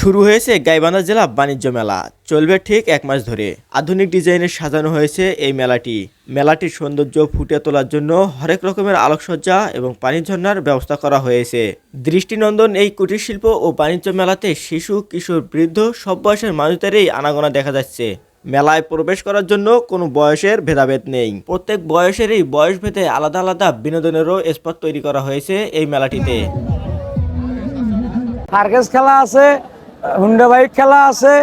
শুরু হয়েছে গাইবান্ধা জেলা বাণিজ্য মেলা। চলবে ঠিক এক মাস ধরে। আধুনিক ডিজাইনে সাজানো হয়েছে এই মেলাটি। মেলাটির সৌন্দর্য ফুটিয়ে তোলার জন্য হরেক রকমের আলোকসজ্জা এবং পানির ঝর্ণার ব্যবস্থা করা হয়েছে। দৃষ্টিনন্দন এই কুটির শিল্প ও বাণিজ্য মেলাতে শিশু, কিশোর, বৃদ্ধ সব বয়সের মানুষদেরই আনাগোনা দেখা যাচ্ছে। মেলায় প্রবেশ করার জন্য কোনো বয়সের ভেদাভেদ নেই। প্রত্যেক বয়সেরই বয়স ভেদে আলাদা আলাদা বিনোদনেরও স্পট তৈরি করা হয়েছে এই মেলাটিতে। সার্কাস খেলা আছে হুন্ডা বাইক খেলা আছে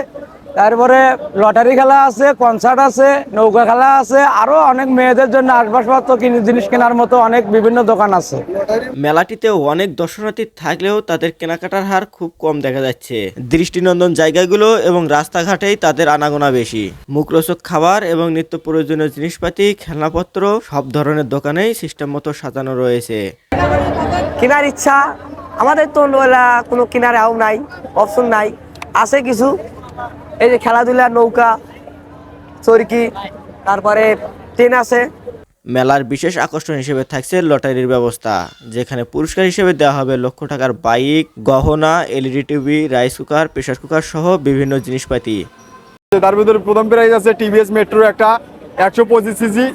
তারপরে লটারি খেলা আছে কনসার্ট আছে নৌকা খেলা আছে আরও অনেক মেয়েদের জন্য আসবাবপত্র কিনে জিনিস কেনার মতো অনেক বিভিন্ন দোকান আছে। মেলাটিতেও অনেক দর্শনার্থী থাকলেও তাদের কেনাকাটার হার খুব কম দেখা যাচ্ছে। দৃষ্টিনন্দন জায়গাগুলো এবং রাস্তাঘাটেই তাদের আনাগোনা বেশি। মুখরোচক খাবার এবং নিত্য প্রয়োজনীয় জিনিসপাতি খেলনাপত্র সব ধরনের দোকানেই সিস্টেম মতো সাজানো রয়েছে। কেনার ইচ্ছা আমাদের তো কোনো কেনার আও নাই অপশন নাই। আছে কিছু এই যে খেলাধুলা নৌকা চরকি তারপরে ট্রেন আছে। মেলার বিশেষ আকর্ষণ হিসেবে থাকছে লটারির ব্যবস্থা যেখানে পুরস্কার হিসেবে দেওয়া হবে লক্ষ টাকার বাইক গহনা LED TV rice cooker pressure cooker সহ বিভিন্ন জিনিসপাতি। তার ভিতরে প্রথম প্রাইজ আছে টিভিএস মেট্রো একটা একশো পঁচিশ সিসি।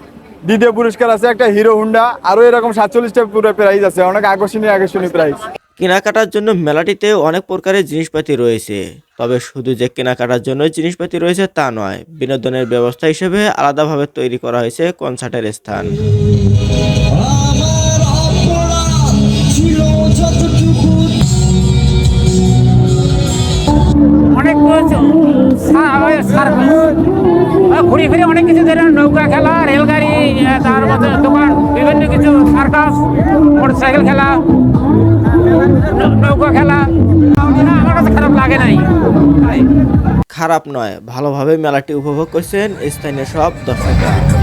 দ্বিতীয় পুরস্কার আছে একটা হিরো হুন্ডা আরও এরকম সাতচল্লিশটা পুরো প্রাইজ আছে অনেক আকর্ষণীয় আকর্ষণীয় প্রাইজ কেনাকাটার জন্য মেলাটিতে অনেক প্রকারের জিনিসপাতি রয়েছে। তবে শুধু যে কেনাকাটার জন্য জিনিসপাতি রয়েছে তা নয়, বিনোদনের ব্যবস্থা হিসেবে আলাদাভাবে তৈরি করা হয়েছে কনসার্টের স্থান। অনেক ঘুরে ফিরে অনেক কিছু ধরেন নৌকা খেলা, রেলগাড়ি তার মধ্যে দোকান, বিভিন্ন কিছু, সার্কাস, মোটরসাইকেল খেলা নৌকা খেলা। খারাপ খারাপ নয় ভালোভাবে মেলাটি উপভোগ করছেন স্থানীয় সব দর্শকরা।